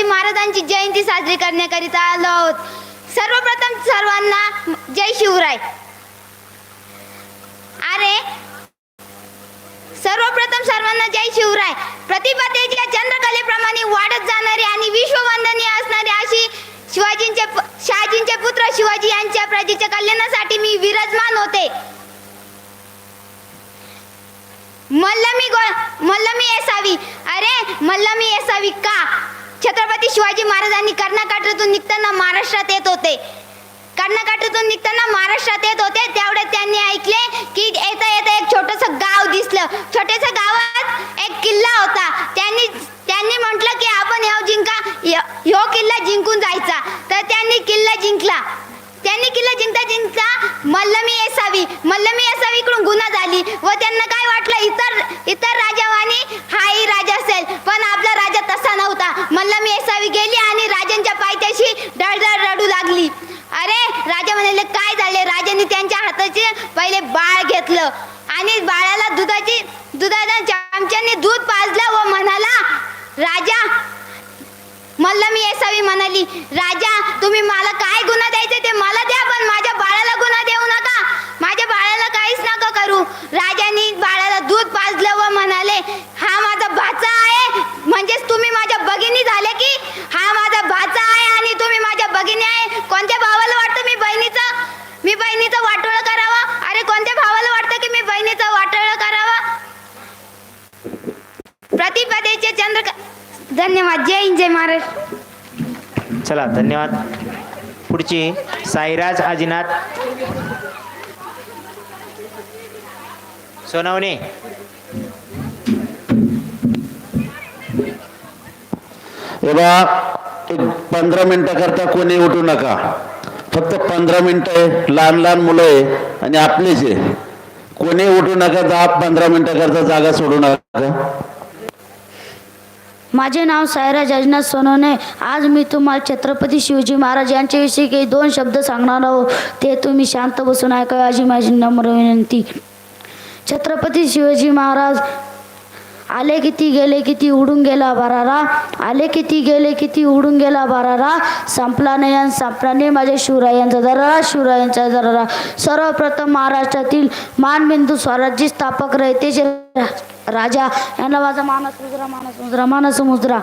शिवाजी महाराजांची जयंती साजरी करण्याकरिता आलो आहोत. सर्वप्रथम सर्वांना जय शिवराय. अरे सर्वप्रथम सर्वांना जय शिवराय. प्रतिपदेच्या चंद्रकलेप्रमाणे वाढत जाणारी आणि विश्ववंदनीय असणारे अशी शिवाजींचे शहाजींचे पुत्र शिवाजी यांच्या प्रजेच्या कल्याणासाठी मी विराजमान होते. मल्लमी गो मल्लमी असावी अरे मल्लमी असावी का? छत्रपती शिवाजी महाराजांनी कर्णाकाठातून निघताना महाराष्ट्रात येत होते. कर्णाकाठातून निघताना महाराष्ट्रात येत होते. तेवढे त्यांनी ऐकले की येता येता एक छोटस गाव दिसलं. छोट्याशा गावात एक किल्ला होता. त्यांनी त्यांनी म्हटलं की आपण ह्या जिंका ह्यो- किल्ला जिंकून जायचा. तर त्यांनी किल्ला जिंकला. त्यांनी किल्ला जिंकता जिंकता मल्लमी असावी मल्लमी असावी इकडून गुन्हा झाली व त्यांना काय वाटलं? इतर राजावानी हाही राजा असेल पण आपला राजा तसा नव्हता मल्लमी असावी गेली आणि राजांच्या पायथ्याशी डळडळ रडू लागली अरे राजा म्हणाले काय झाले राजाने त्यांच्या हाताचे पहिले बाळ घेतलं. आणि बाळाला दुधाची दुधाच्या चमच्याने दूध पाजलं व म्हणाला राजा मल्लमी येसावी म्हणाली राजा तुम्ही मला काय गुन्हा द्यायचे ते मला द्या पण माझ्या बाळाला गुन्हा देऊ नका माझ्या बाळाला काहीच नका करू राजाने बाळाला दूध पाजलं व म्हणाले हा माझा भाचा आहे म्हणजेच तुम्ही माझ्या भगिनी झाले की हा माझा भाचा आहे आणि तुम्ही माझ्या भगिनी आहे कोणत्या भावाला वाटतं मी बहिणीचं मी बहिणीचं वाटोळं करावं अरे कोणत्या भावाला वाटतं की मी बहिणीचं वाटोळं करावं प्रतिपदेचे चंद्र धन्यवाद जय हिंद जय महाराष्ट्र चला धन्यवाद. पुढची साईराज आजीनाथ. सोनवणे. हे पंधरा मिनिटाकरता कोणी उठू नका. फक्त पंधरा मिनिटं आहे लहान लहान मुलं आहे आणि आपलीच आहे. कोणी उठू नका दहा पंधरा मिनिटाकरता जागा सोडू नका. माझे नाव सायराज अजनाथ सोनवणे आज मी तुम्हाला छत्रपती शिवाजी महाराज यांच्याविषयी काही दोन शब्द सांगणार आहोत ते तुम्ही शांत बसून ऐकावे अशी माझी नम्र विनंती. छत्रपती शिवाजी महाराज आले किती गेले किती उडून गेला बरारा? आले किती गेले किती उडून गेला बरारा? संपला नाही आणि संपला नाही माझ्या शिवरायांचा दरारा शिवरायांचा दरारा. सर्वप्रथम महाराष्ट्रातील मानबिंदू स्वराज्य स्थापक रयतेचे राजा यांना माझा मानस मुजरा मानस मुजरा मानस मुजरा.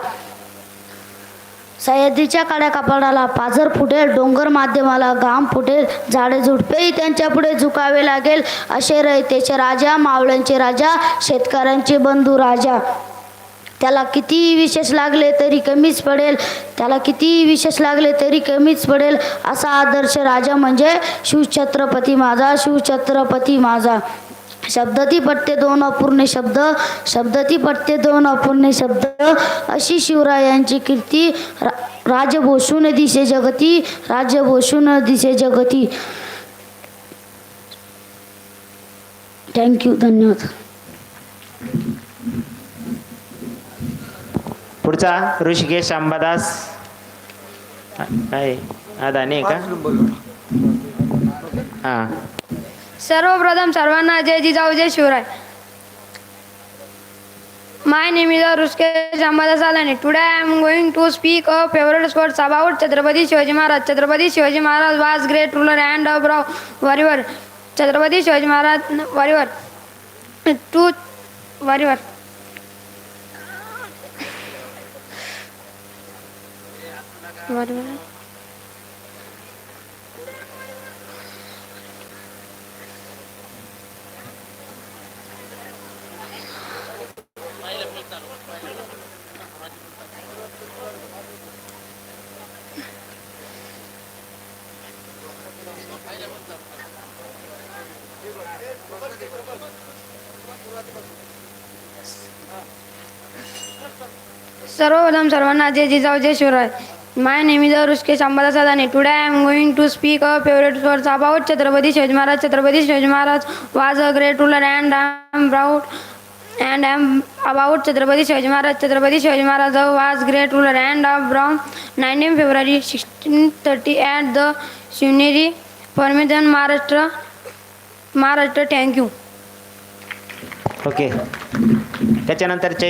सह्याद्रीच्या काड्या कापडाला पाझर फुटेल डोंगर माध्यमाला घाम फुटेल झाडे झुडपेही त्यांच्या पुढे झुकावे लागेल असे रयतेचे राजा मावळ्यांचे राजा शेतकऱ्यांचे बंधू राजा. त्याला किती विशेष लागले तरी कमीच पडेल त्याला किती विशेष लागले तरी कमीच पडेल असा आदर्श राजा म्हणजे शिवछत्रपती माझा शिवछत्रपती माझा. शब्दती पटते दोन अपूर्ण शब्द शब्दती पटते दोन अपूर्ण शब्द. अशी शिवरायांची कीर्ती रा राजभूषून दिसे जगती राजभूषून दिसे जगती. थँक्यू धन्यवाद. पुढचा ऋषिकेश अंबादास. आहे. अदानी आहे का? हां. सर्वप्रथम सर्वांना जय जिजाऊ जय Shivray. My name is Rushikesh Ambadas Alani. Today I am going to speak a favourite words about Chhatrapati Shivaji Maharaj. Chhatrapati Shivaji Maharaj was great ruler and a brave warrior Chhatrapati Shivaji Maharaj warrior to warrior सर्वप्रथम सर्वांना जय जिजाऊ जय Shivray. My name is Rishikesh Ambadas Adani today I am going to speak a favourite words about Chhatrapati Shivaji Maharaj. Chhatrapati Shivaji Maharaj was a great ruler and I am proud and I am about Chhatrapati Shivaji Maharaj. Chhatrapati Shivaji Maharaj was great ruler and of born nineteen February sixteen thirty at the Shivneri परमेदन Maharashtra Maharashtra thank you okay त्याच्यानंतर चैत